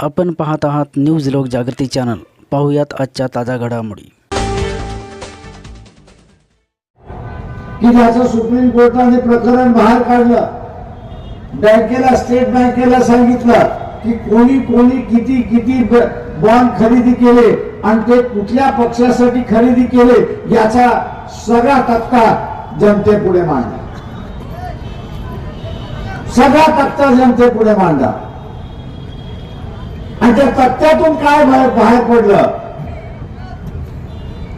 आपण पाहत आहात न्यूज लोक जागृती चॅनल. पाहूयात आजच्या ताज्या घडामोडी. की ज्याचं सुप्रीम कोर्टाने प्रकरण बाहेर काढलं. बँकेला स्टेट बँकेला सांगितलं की कोणी कोणी किती किती बॉन्ड खरेदी केले आणि ते कुठल्या पक्षासाठी खरेदी केले याचा सगळा तक्ता जनतेपुढे मांडला. सगळा तक्ता जनतेपुढे मांडला. आणि त्या तक्त्यातून काय बाहेर पडलं?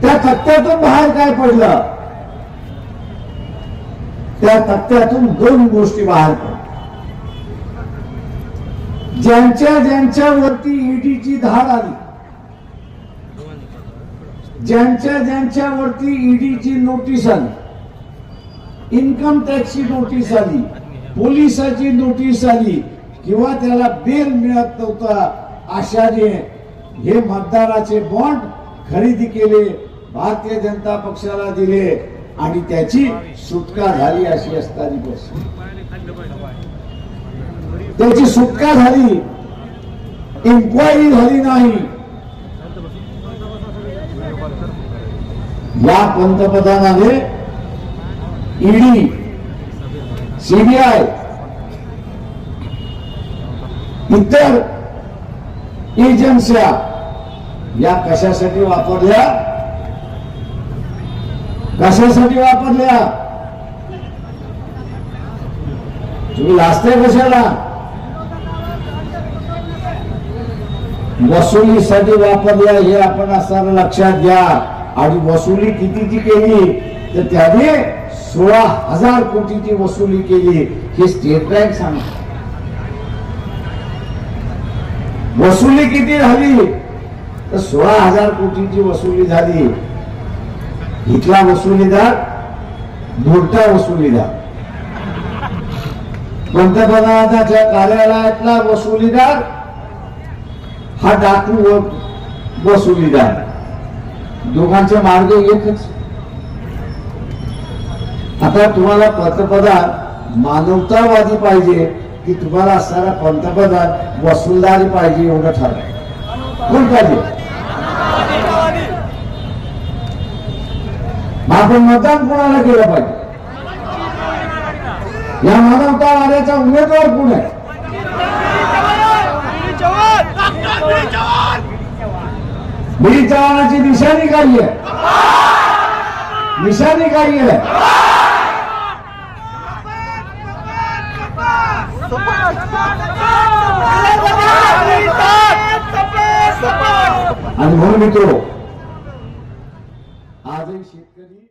त्या तक्त्यातून बाहेर काय पडलं? त्या तक्त्यातून दोन गोष्टी बाहेर पडल्या. ज्यांच्या ज्यांच्यावरती ईडीची धाड आली ज्यांच्या ज्यांच्यावरती ईडीची नोटीस आली इन्कम टॅक्सची नोटीस आली पोलिसाची नोटीस आली किंवा त्याला बेल मिळत नव्हता अशाने हे मतदाराचे बॉन्ड खरेदी केले भारतीय जनता पक्षाला दिले आणि त्याची सुटका झाली अशी असताना बस त्याची सुटका झाली. इन्क्वायरी झाली नाही. या पंतप्रधानाने ईडी सीबीआय इतर एजन्सिया. या कशासाठी वापरल्या? कशासाठी वापरल्या? तुम्ही लाजताय कशाला? वसुलीसाठी वापरल्या हे आपण असताना लक्षात घ्या. आणि वसुली कितीची केली? तर त्याने सोळा हजार कोटीची वसुली केली. हे स्टेट बँक सांगते. वसुली किती झाली? तर सोळा हजार कोटीची वसुली झाली. इथला वसुलीदार मोठा वसुलीदार. पंतप्रधानाच्या कार्यालयातला वसुलीदार हा डाकू व- वसुलीदार. दोघांचे मार्ग एकच. आता तुम्हाला पंतप्रधान मानवतावादी पाहिजे. की तुम्हाला असणारा पंतप्रधान वसुलदारी पाहिजे एवढं ठरलं. कोण पाहिजे? आपण मतदान कोणाला केलं पाहिजे? या मानवतावाद्याचा उमेदवार कोण आहे? मी चव्हाणाची निशाणी काही आहे. निशाणी काही आहे. आणि म्हणून मित्र आजही शेतकरी